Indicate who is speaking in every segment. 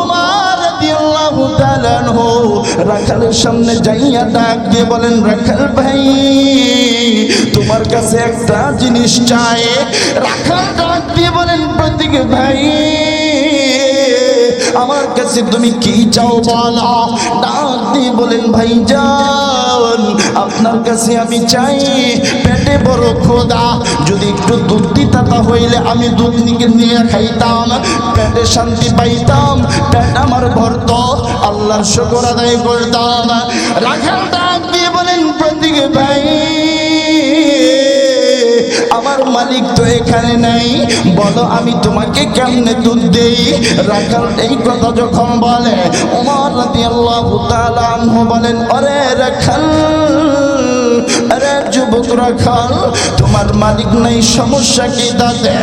Speaker 1: উমার রাদিয়াল্লাহু তাআলা আনহু রাখালের সামনে যাইয়া ডাক দিয়ে বলেন, রাখাল ভাই, তোমার কাছে একটা জিনিস চাই। রাখাল ডাক দিয়ে বলেন, প্রতীক ভাই আমার কাছে তুমি কি চাও বলো? ডাক দিয়ে বলেন, ভাই যান, আপনার কাছে আমি চাই পেটে বড় খোদা যদি একটু দুধ দিতাতা হইলে আমি দুধ নিয়ে খাইতাম, পেটে শান্তি পাইতাম, পেট আমার ভরত, আল্লাহর শুকর আদায় করতাম। রাখাল ডাক দিয়ে বলেন, প্রতীক ভাই আমার মালিক তো এখানে নাই। বলো, আমি তোমাকে কেমনে দুধ দেই? রাখাল এই কথা যখন বলে ওমর তাআলা আনহু বলেন অরে রাখাল আরে যুবক রাখাল, তোমার মালিক নাই, সমস্যা কি তাতে?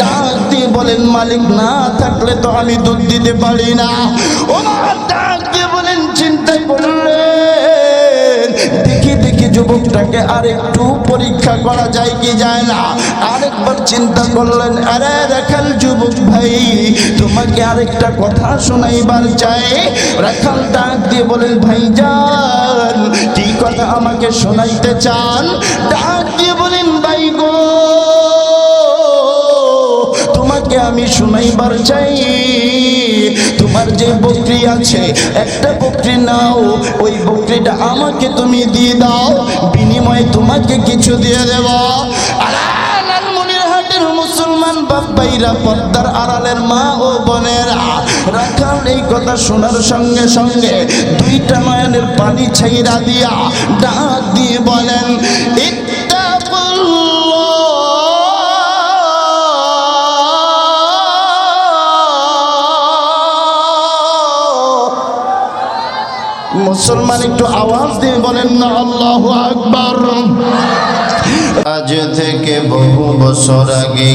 Speaker 1: ডাক দিয়ে বলেন, মালিক না থাকলে তো আমি দুধ দিতে পারি না। ওমর ডাক দিয়ে বলেন দেখি দেখি যুবকটাকে আর একটু পরীক্ষা করা যায় কি যায় না? আরেকবার চিন্তা করলেন, আরে রাখাল যুবক ভাই, তোমাকে আরেকটা কথা শোনাইবার চাই। রাখাল ডাক দিয়ে বলেন ভাই যান কি কথা আমাকে শোনাইতে চান? ডাক দিয়ে তোমাকে আমি শুনাইবার চাই। তোমার যে বকরি আছে, একটা বকরি নাও, ওই বকরিটা আমাকে তুমি দিয়ে দাও, বিনিময়ে তোমাকে কিছু দিয়ে দেব। মুসলমান বাপ্পাইরা পদ্মার আড়ালের মা ও বোনেরা, রাখাল এই কথা শোনার সঙ্গে সঙ্গে দুইটা নয়নের পানি ছাইরা দিয়া ডাক দিয়ে বলেন মুসলমান একটু আওয়াজ দিয়ে বলেন না, আল্লাহ আকবর।
Speaker 2: আজ থেকে বহু বছর আগে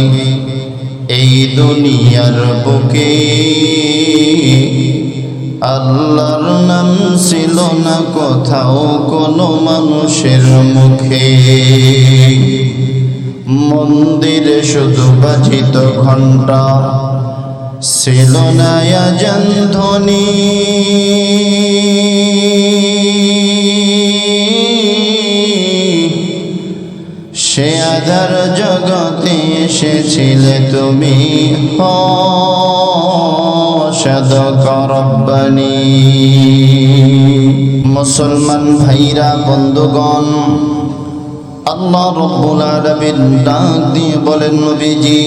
Speaker 2: এই দুনিয়ার বুকে আল্লাহর নাম ছিল না কোথাও কোনো মানুষের মুখে। মন্দিরে শুধু বাজিত ঘণ্টা ছিল না আজান ধ্বনি সে আধার জগতে এসেছিলে তুমি সদকরব্বানি মুসলমান ভাইরা, বন্ধুগণ, আল্লাহ রব্বুল আলামিন ডাক দিয়ে বলেন নবীজি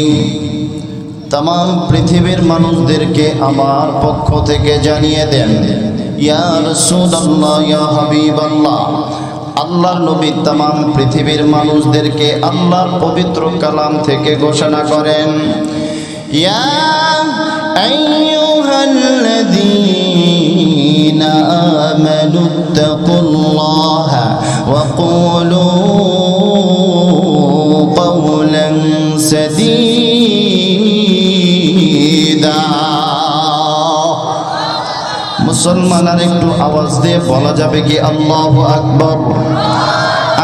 Speaker 2: তাম পৃথিবীর মানুষদেরকে আমার পক্ষ থেকে জানিয়ে দেন ইয়া রাসূলুল্লাহ ইয়া হাবিবাল্লাহ আল্লাহর নবী তাম পৃথিবীর মানুষদেরকে আল্লাহর পবিত্র কালাম থেকে ঘোষণা করেন ইয়া আইয়ুহাল্লাযীনা আমানু তাকুল্লাহা ওয়া কুলু قولا سديدا মুসলমান আর একটু আওয়াজ দিয়ে বলা যাবে কি আল্লাহ আকবর?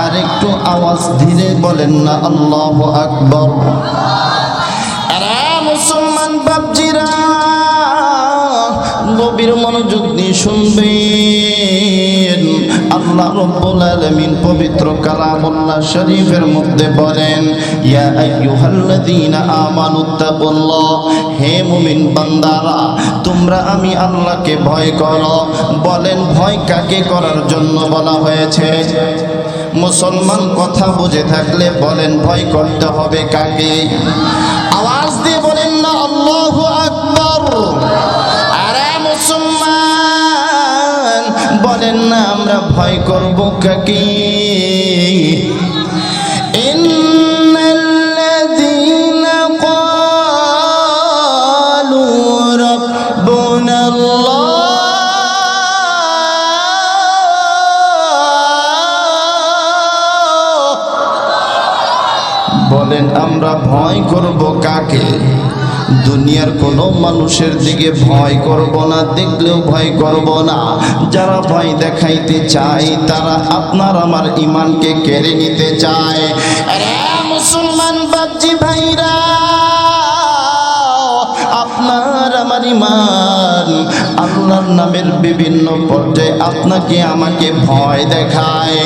Speaker 2: আর একটু আওয়াজ ধীরে বলেন না আল্লাহ আকবর। মুসলমান বাপজিরা নবীর মনোযোগ দিয়ে শুনবেন। আল্লাহ রব্বুল আলামিন পবিত্র কালামুল্লাহ শরীফের মধ্যে বলেন, ইয়া আইয়ুহাল্লাযীনা আমানুত্তাকুল্লাহ হে মুমিন বান্দারা, তোমরা আমি আল্লাহকে ভয় করো। বলেন, ভয় কাকে করার জন্য বলা হয়েছে? মুসলমান কথা বুঝে থাকলে বলেন, ভয় করতে হবে কাকে? বলেন না আমরা ভয় করব কাকি? বলেন আমরা ভয় করব কাকে? দুনিয়ার কোনো মানুষের দিকে ভয় করব না, দেখলেও ভয় করব না। যারা ভয় দেখাইতে চায়, তারা আপনার আমার ইমানকে কেড়ে নিতে চায়। আরে মুসলমান বাপজি ভাইরা, আপনার আমার ইমান আল্লাহর নামের বিভিন্ন পর্যায়ে আপনাকে আমাকে ভয় দেখায়।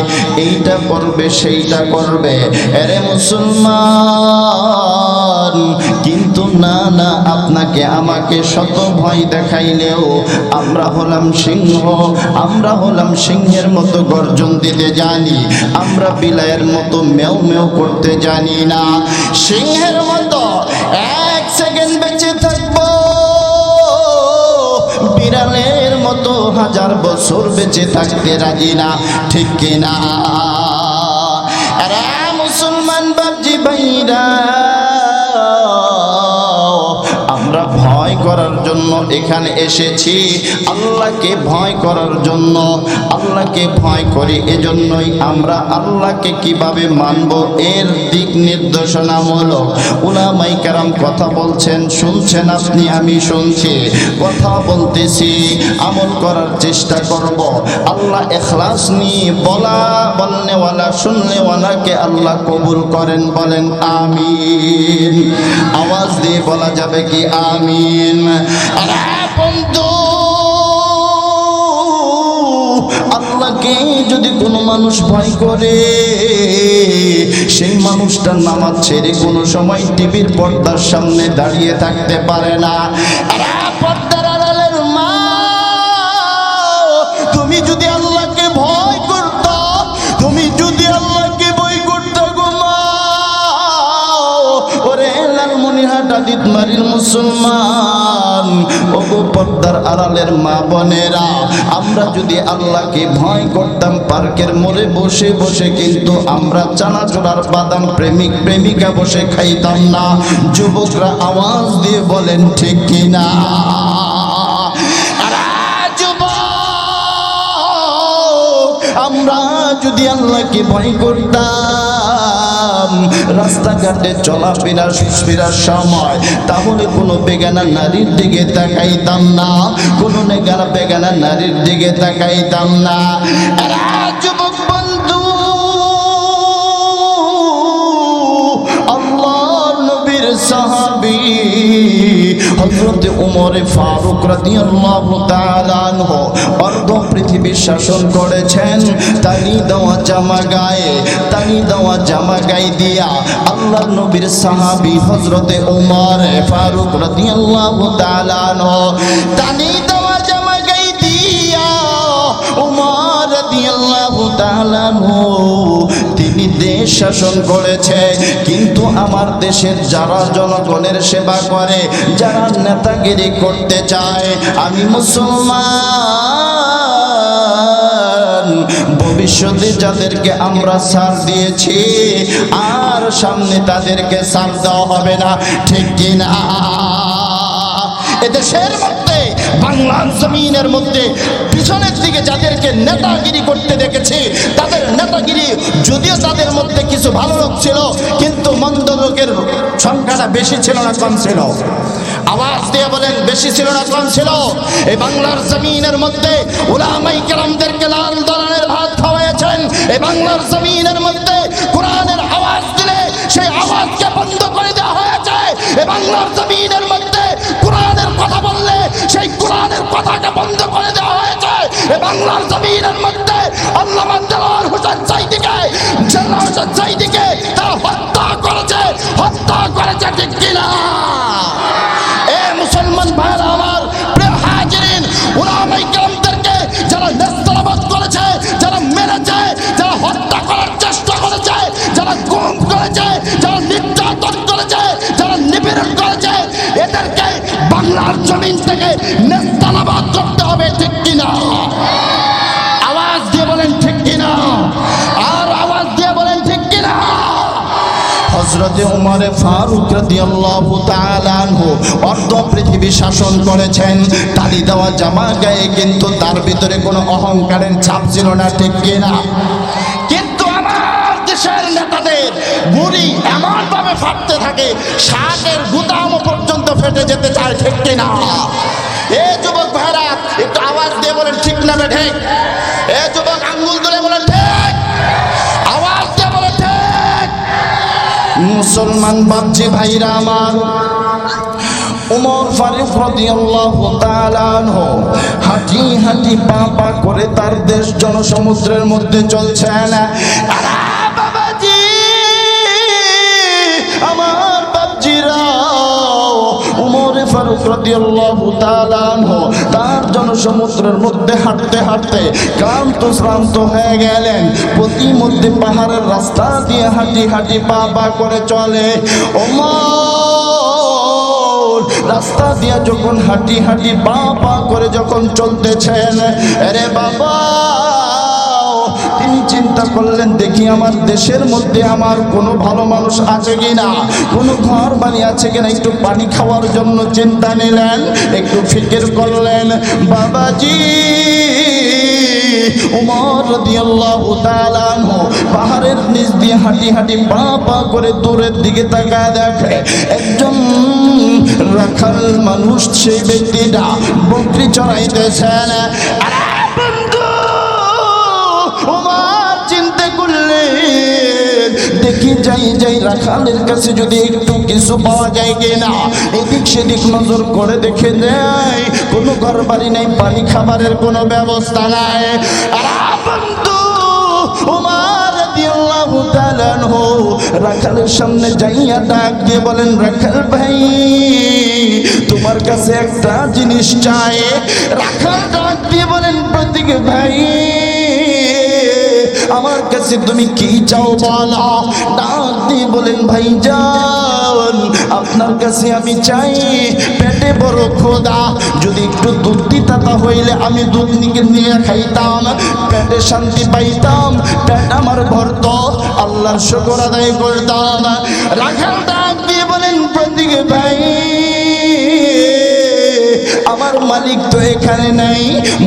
Speaker 2: এইটা করবে, সেইটা করবে। এরে মুসলমান কিন্তু না না, আপনাকে আমাকে শত ভয় দেখাইলেও আমরা হলাম সিংহ, আমরা হলাম সিংহের মতো গর্জন দিতে জানি, আমরা বিলায়ের মতো মেও মেও করতে জানি না। সিংহের মতো এক সেকেন্ড বেঁচে থাকব, বিড়ালের মতো হাজার বছর বেঁচে থাকতে রাজি না, ঠিক কিনা? মুসলমান বাবজি ভাইরা। করার জন্য এখানে এসেছি। আল্লাহকে ভয় করার জন্য, আল্লাহকে ভয় করি, এজন্যই আমরা আল্লাহকে কীভাবে মানব, এর দিক নির্দেশনামূলক। উলামাই কারাম কথা বলছেন, শুনছেন আপনি, আমি শুনছি। কথা বলতেছি, আমল করার চেষ্টা করব। আল্লাহ এখলাস নিয়ে বলা বলনেওয়ালা শুননেওয়ালাকে আল্লাহ কবুল করেন, বলেন আমিন। আওয়াজ দিয়ে বলা যাবে কি আমিন? আরে বন্ধু, আল্লাহকে যদি কোনো মানুষ ভয় করে, সেই মানুষটার নামাজ ছেড়ে কোনো সময় টিভির পর্দার সামনে দাঁড়িয়ে থাকতে পারে না। আড়ালের মা, তুমি যদি আল্লাহকে ভয় করত, তুমি যদি আল্লাহকে ভয় করত গো মুসলমান। ও গো পর্দার আড়ালের মা বোনেরা, আমরা যদি আল্লাহকে ভয় করতাম, পার্কের মোড়ে বসে বসে কিন্তু আমরা চানাচোড়ার বাদাম প্রেমিক প্রেমিকা বসে খাইতাম না। যুবকরা আওয়াজ দিয়ে বলেন, ঠিক কিনা আমরা যদি আল্লাহকে ভয় করতাম রাস্তাঘাটে চলাফেরা ফেরার সময়। তাহলে কোনো বেগানা নারীর দিকে তাকাইতাম না, কোনো নেগানা বেগানা নারীর দিকে তাকাইতাম না। যুবক বন্ধু সাহাবী হযরত উমরে ফারুক রাদিয়াল্লাহু অর্ধ শাসন করেছেন। তানি দেওয়া জামা গায়ে, তানি দেওয়া জামা গায়ে দিয়া আল্লাহ নবীর সাহাবি হজরতে উমরে ফারুক রাদিয়াল্লাহু তাআলা আনহু তানি শাসন করেছে। কিন্তু আমার দেশের যারা জনগণের সেবা করে, যারা নেতাগিরি করতে চায়, আমি মুসলমান। ভবিষ্যতে যাদেরকে আমরা সার দিয়েছি, আর সামনে তাদেরকে সার দেওয়া হবে না। ঠিক কিনা? এদেশের বাংলার জমিনের মধ্যে পিছনের দিকে যাদেরকে নেতাগিরি করতে দেখেছি, তাদের নেতাগিরি যদিও তাদের মধ্যে কিছু ভালো লোক ছিল, কিন্তু মন্দ লোকের সংখ্যাটা বেশি ছিল না, কম ছিল। আওয়াজ দিয়ে বলেন, বেশি ছিল না, কম ছিল। এই বাংলার জমিনের মধ্যে উলামাই কেরামদেরকে লাল দলানের ভাত খাওয়াইছেন এই বাংলার জমিনের মধ্যে কোরআনের আওয়াজ দিলে সেই আওয়াজকে বন্ধ করে দেওয়া হয়েছে। এই বাংলার জমিনের মধ্যে কোরআনের কথা সেই কোরআনের কথাকে বন্ধ করে দেওয়া হয়েছে। এ বাংলার জমিনের মধ্যে আল্লাহ দেওয়ার হোসেন চাইদিকে জেলা হোসেন চাইদিকে তারা হত্যা করেছে হত্যা করেছে জমিন থেকে নেস্তানাবাদ করতে হবে, ঠিক কিনা? আওয়াজ দিয়ে বলেন, ঠিক কিনা? আর আওয়াজ দিয়ে বলেন, ঠিক কিনা? হজরতে উমরে পৃথিবী শাসন করেছেন, তালি দেওয়া কিন্তু তার ভিতরে কোনো অহংকারের ছাপ ছিল না, ঠিক কিনা? দেশের বুড়ি এমন ভাবে ফাটতে থাকে শাকের গুদামও পর্যন্ত ফেটে যেতে চায় ঠিক কিনা? এ যুবক ভাইরা, একটু আওয়াজ দিয়ে বলেন, ঠিক না ঠিক এ যুবক আঙ্গুল তুলে বলেন ঠিক আওয়াজ দিয়ে বলেন ঠিক মুসলমান বাপজি ভাইরা আমার,
Speaker 1: উমর ফারুক রাদিয়াল্লাহু তাআলা আনহু, হাঁটি হাঁটি পা পা করে তার দেশ জনসমুদ্রের মধ্যে চলছে চলছেন ফারুক রাদিয়াল্লাহু তাআলা আনহু, তার জনসমুদ্রের মধ্যে হাঁটতে হাঁটতে ক্লান্ত শ্রান্ত হয়ে গেলেন। প্রতিমধ্যে পাহাড়ের রাস্তা দিয়ে হাঁটি হাঁটি পা পা করে চলে। ওমর, রাস্তা দিয়ে যখন হাঁটি হাঁটি পা পা করে যখন চলতেছেন আরে বাবা তিনি চিন্তা করলেন, দেখি আমার দেশের মধ্যে আমার কোনো ভালো মানুষ আছে কিনা? কোনো ঘর বাড়ি আছে কিনা? একটু পানি খাওয়ার জন্য চিন্তা নিলেন, একটু ফিকির করলেন। বাবাজি, উমর রাদিয়াল্লাহু তাআলা আনহু পাহাড়ের নিচ দিয়ে হাঁটি হাঁটি পা পা করে দূরের দিকে তাকায় দেখে, একজন রাখাল মানুষ সেই ব্যক্তিটা বকরি চড়াইতেছেন। বন্ধু ওমার চিন্তা দেখি যাই যাই, রাখালের কাছে যদি একটু কিছু পাওয়া যায় কিনা। এদিক সেদিক নজর করে দেখে নেয় কোনো ঘর বাড়ি নেই, পানি খাবারের কোনো ব্যবস্থা নাই। আরে বন্ধু তাআলা রাখালের সামনে যাইয়া ডাক দিয়ে বলেন, রাখাল ভাই, তোমার কাছে একটা জিনিস চাই। রাখাল ডাক দিয়ে বলেন, প্রতীক ভাই আমার কাছে তুমি কি চাও বলো? ডাক দিয়ে বলেন ভাই যান আপনার কাছে আমি চাই পেটে বড় খোদা যদি একটু দুধ দিতাতা হইলে আমি দুধ নিকে নিয়ে খাইতাম, পেটে শান্তি পাইতাম, পেট আমার ভরত, আল্লাহর শুকর আদায় করতাম। রাখাল এখানে নাই।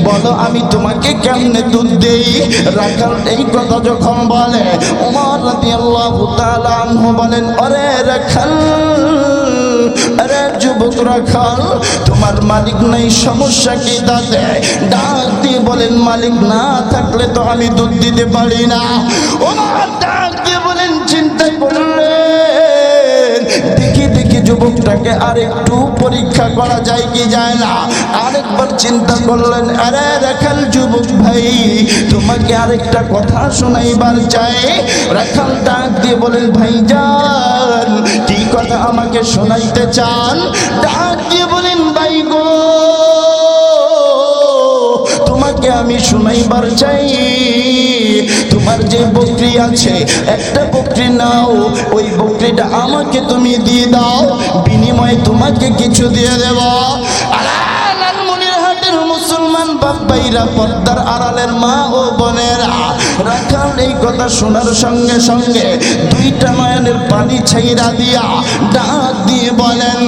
Speaker 1: বলো, আমি তোমাকে কেমনে দুধ দেই? রাখাল এই কথা যখন বলে তাআলা আনহু বলেন আরে রাখাল আরে যুবক রাখাল, তোমার মালিক নাই, সমস্যা কি তাতে? ডাক দিয়ে বলেন, মালিক না থাকলে তো আমি দুধ দিতে পারি না। ওমর ডাক দিয়ে বলেন চিন্তা করলেন যুবকটাকে আর একটু পরীক্ষা করা যায় কি যায় না? আরেকবার চিন্তা করলেন, আরে রেখাল যুবক ভাই, তোমাকে আরেকটা কথা শোনাইবার চাই। রেখাল ডাক দিয়ে বলেন ভাই যান কি কথা আমাকে শোনাইতে চান? ডাক দিয়ে বলেন, ভাই গো তোমাকে আমি শুনাইবার চাই। তোমার যে বকরি আছে, একটা বকরি নাও, ওই বকরিটা আমাকে তুমি দিয়ে দাও, বিনিময়ে তোমাকে কিছু দিয়ে দেব। মুসলমান বাপ্পাইরা পদ্মার আড়ালের মা ও বোনেরা, রাখাল এই কথা শোনার সঙ্গে সঙ্গে দুইটা নয়নের পানি ছাইরা দিয়া ডাক দিয়ে বলেন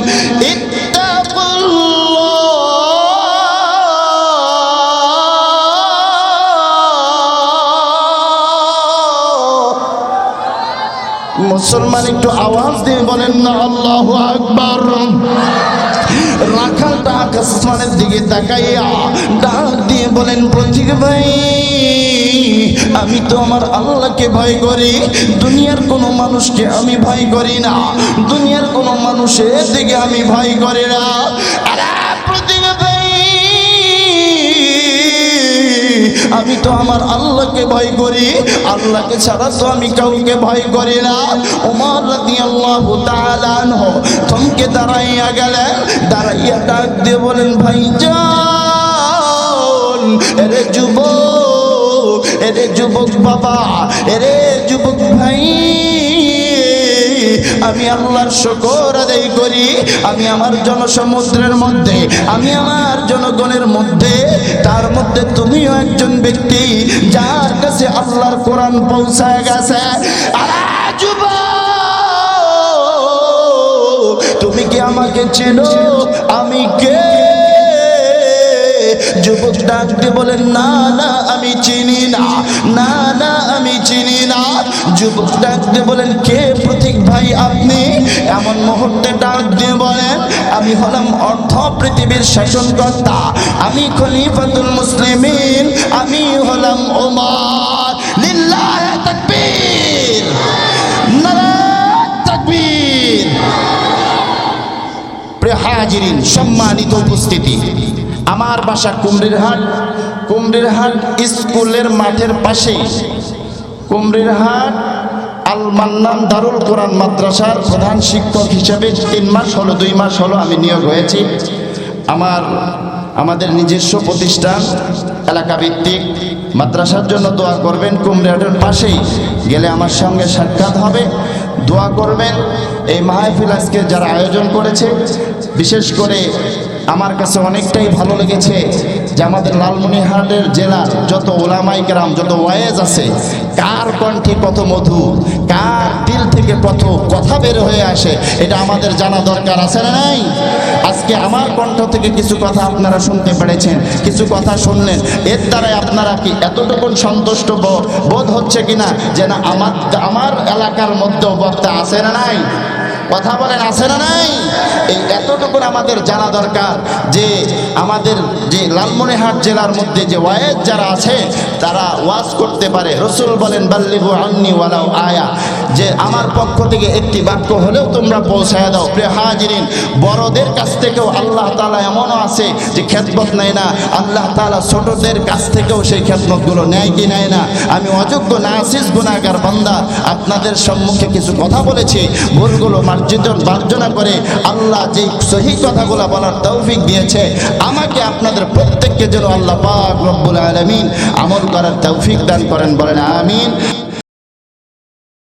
Speaker 1: মুসলমান একটু আওয়াজ দিয়ে বলেন, না, আল্লাহু আকবার। রাখালটা আসমানের দিকে তাকাইয়া ডাক দিয়ে বলেন প্রতীক ভাই, আমি তো আমার আল্লাহকে ভয় করি। দুনিয়ার কোনো মানুষকে আমি ভয় করি না। দুনিয়ার কোনো মানুষের দিকে আমি ভয় করি না। আমি তো আমার আল্লাহকে ভয় করি। আল্লাহকে ছাড়া তো আমি কাউকে ভয় করি না। ওমর আল্লাহ তাআলা হো থমকে দাঁড়াইয়া গেলেন। দাঁড়াইয়া ডাক দিয়ে বলেন ভাই যান এরে যুবক এরে যুবক বাবা, এরে আমি আল্লাহর শকর আদায় করি, আমি আমার জনসমুদ্রের মধ্যে, আমি আমার জনগণের মধ্যে, তার মধ্যে তুমিও একজন ব্যক্তি যার কাছে আল্লাহর কোরআন পৌঁছায় গেছে। তুমি কি আমাকে চেনো? আমি কে? যুবক ডাক দিয়ে বলেন, না না আমি চিনি না। না না, আমি চিনি না। যুবক ডাক দিয়ে বলেন, কে প্রতীক ভাই আপনি? এমন মুহূর্তে ডাক দিয়ে বলেন, আমি হলাম অর্ধ পৃথিবীর শাসনকর্তা আমি খলিফাতুল মুসলিমিন। আমি হলাম ওমর। লিল্লাহ তাকবীর। হাজিরিন, সম্মানিত উপস্থিতি। আমার বাসা কুমড়িরহাট কুমড়িরহাট স্কুলের মাঠের পাশেই। কুমড়িরহাট আল মান্নান দারুল কোরআন মাদ্রাসার প্রধান শিক্ষক হিসেবে তিন মাস হলো, দুই মাস হলো আমি নিয়োগ হয়েছি। আমার, আমাদের নিজস্ব প্রতিষ্ঠান এলাকা ভিত্তিক মাদ্রাসার জন্য দোয়া করবেন। কুমড়িহাটের পাশেই গেলে আমার সঙ্গে সাক্ষাৎ হবে। দোয়া করবেন এই মাহফিল আজকে যারা আয়োজন করেছে, বিশেষ করে আমার কাছে অনেকটাই ভালো লেগেছে যে আমাদের লালমনিরহাটের জেলার যত ওলামাই গ্রাম যত ওয়ায়েজ আছে, কার কণ্ঠে কত মধু, কার দিল থেকে কত কথা বের হয়ে আসে, এটা আমাদের জানা দরকার, আছে না নাই? আজকে আমার কণ্ঠ থেকে কিছু কথা আপনারা শুনতে পেরেছেন, কিছু কথা শুনলেন, এর দ্বারাই আপনারা কি এতটুকু সন্তুষ্ট বোধ হচ্ছে কিনা? যে না আমার আমার এলাকার মধ্যেও বক্তা আছে না নাই? কথা বলেন, আছে না নাই? এই এতটুকুন আমাদের জানা দরকার যে আমাদের যে লালমনিরহাট জেলার মধ্যে যে ওয়ায়েজ যারা আছে, তারা ওয়াজ করতে পারে। রসুল বলেন বাল্লিবু আন্নি ওয়ালাও আয়া। যে আমার পক্ষ থেকে একটি বাক্য হলেও তোমরা পৌঁছায় দাও। প্রিয় হাজিরিন, বড়দের কাছ থেকেও আল্লাহ তালা এমনও আছে যে খেদমত নেয় না। আল্লাহ তালা ছোটদের কাছ থেকেও সেই খেদমতগুলো নেয় কি নেয় না। আমি অযোগ্য নাসিস গুণাগার বান্দা, আপনাদের সম্মুখে কিছু কথা বলেছি। ভুলগুলো মার্জিতন মার্জনা করে আল্লাহ যে সহি কথাগুলো বলার তৌফিক দিয়েছে, আমাকে আপনাদের প্রত্যেককে যেন আল্লাহ পাক রব্বুল আলামিন আমল করার তৌফিক দান করেন, বলেন আমিন।